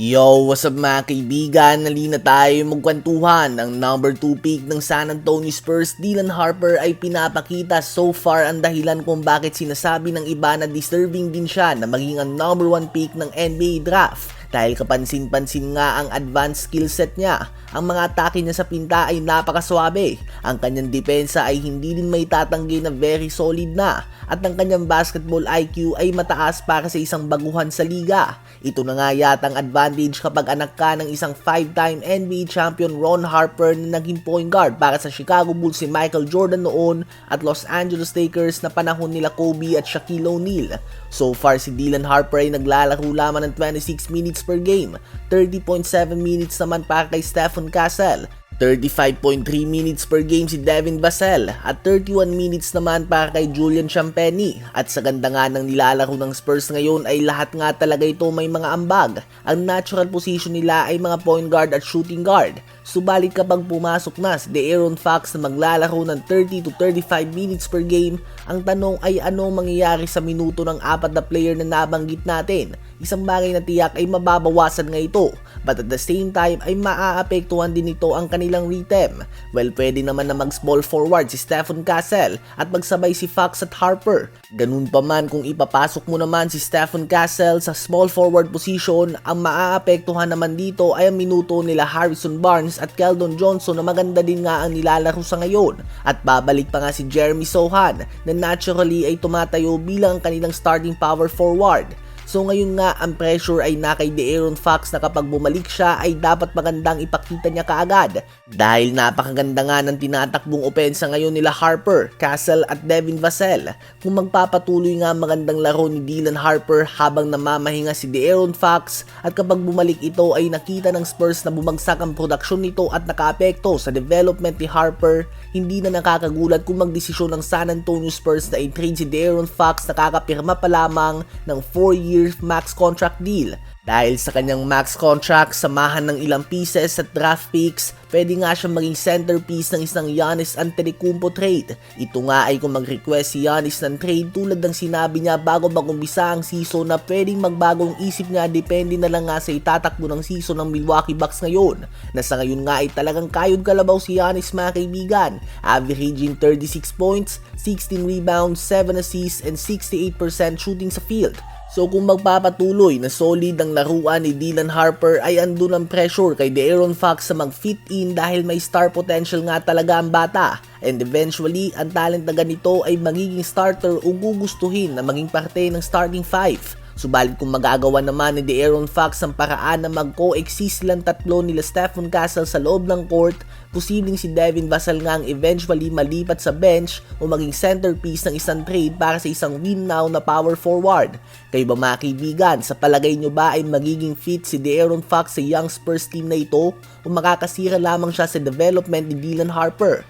Yo, what's up mga kaibigan? Nalina tayo magkwentuhan. Ang number 2 pick ng San Antonio Spurs, Dylan Harper ay pinapakita so far ang dahilan kung bakit sinasabi ng iba na deserving din siya na maging ang number 1 pick ng NBA draft. Dahil kapansin-pansin nga ang advanced skill set niya. Ang mga atake niya sa pinta ay napakaswabe. Ang kanyang depensa ay hindi din may tatanggi na very solid na. At ang kanyang basketball IQ ay mataas para sa isang baguhan sa liga. Ito na nga yata ang advantage kapag anak ka ng isang 5-time NBA champion Ron Harper na naging point guard para sa Chicago Bulls si Michael Jordan noon at Los Angeles Lakers na panahon nila Kobe at Shaquille O'Neal. So far si Dylan Harper ay naglalaro lamang ng 26 minutes per game, 30.7 minutes naman para kay Stephen Castle, 35.3 minutes per game si Devin Vassell at 31 minutes naman para kay Julian Champagny. At sa ganda nga ng nilalaro ng Spurs ngayon ay lahat nga talaga ito may mga ambag. Ang natural position nila ay mga point guard at shooting guard. Subalit kapag pumasok na si De'Aaron Fox na maglalaro ng 30 to 35 minutes per game, ang tanong ay anong mangyayari sa minuto ng apat na player na nabanggit natin. Isang bagay na tiyak ay mababawasan nga ito, but at the same time ay maaapektuhan din ito ang kanilang rhythm. Well, pwede naman na mag-small forward si Stephen Castle at magsabay si Fox at Harper. Ganun pa man kung ipapasok mo naman si Stephen Castle sa small forward position, ang maaapektuhan naman dito ay ang minuto nila Harrison Barnes at Keldon Johnson na maganda din nga ang nilalaro sa ngayon. At babalik pa nga si Jeremy Sohan na naturally ay tumatayo bilang ang kanilang starting power forward. So ngayon nga ang pressure ay na kay De'Aaron Fox na kapag bumalik siya ay dapat magandang ipakita niya kaagad. Dahil napakaganda nga ng tinatakbong opensa ngayon nila Harper, Castle at Devin Vassell. Kung magpapatuloy nga ang magandang laro ni Dylan Harper habang namamahinga si De'Aaron Fox at kapag bumalik ito ay nakita ng Spurs na bumagsak ang produksyon nito at nakaapekto sa development ni Harper, hindi na nakakagulat kung magdesisyon ng San Antonio Spurs na i-trade si De'Aaron Fox na kakapirma pa lamang ng 4 year max contract deal. Dahil sa kanyang max contract, samahan ng ilang pieces at draft picks, pwede nga siya maging centerpiece ng isang Giannis Antetokounmpo trade. Ito nga ay kung mag-request si Giannis ng trade tulad ng sinabi niya bago mag-umpisa ang season na pwedeng magbagong isip niya depende na lang nga sa itatakbo ng season ng Milwaukee Bucks ngayon. Na sa ngayon nga ay talagang kayod kalabaw si Giannis mga kaibigan, averaging 36 points, 16 rebounds, 7 assists, and 68% shooting sa field. So kung magpapatuloy na solid ang laruan ni Dylan Harper ay andun ang pressure kay De'Aaron Fox sa mag-fit in dahil may star potential nga talaga ang bata. And eventually, ang talent na ganito ay magiging starter o gugustuhin na maging parte ng starting five. Subalit kung magagawa naman ni De'Aaron Fox ang paraan na mag-coexist silang tatlo nila Stephen Castle sa loob ng court, posibleng si Devin Vassell nga ang eventually malipat sa bench o maging centerpiece ng isang trade para sa isang win now na power forward. Kayo ba mga kaibigan, sa palagay nyo ba ay magiging fit si De'Aaron Fox sa young Spurs team na ito o makakasira lamang siya sa development ni Dylan Harper?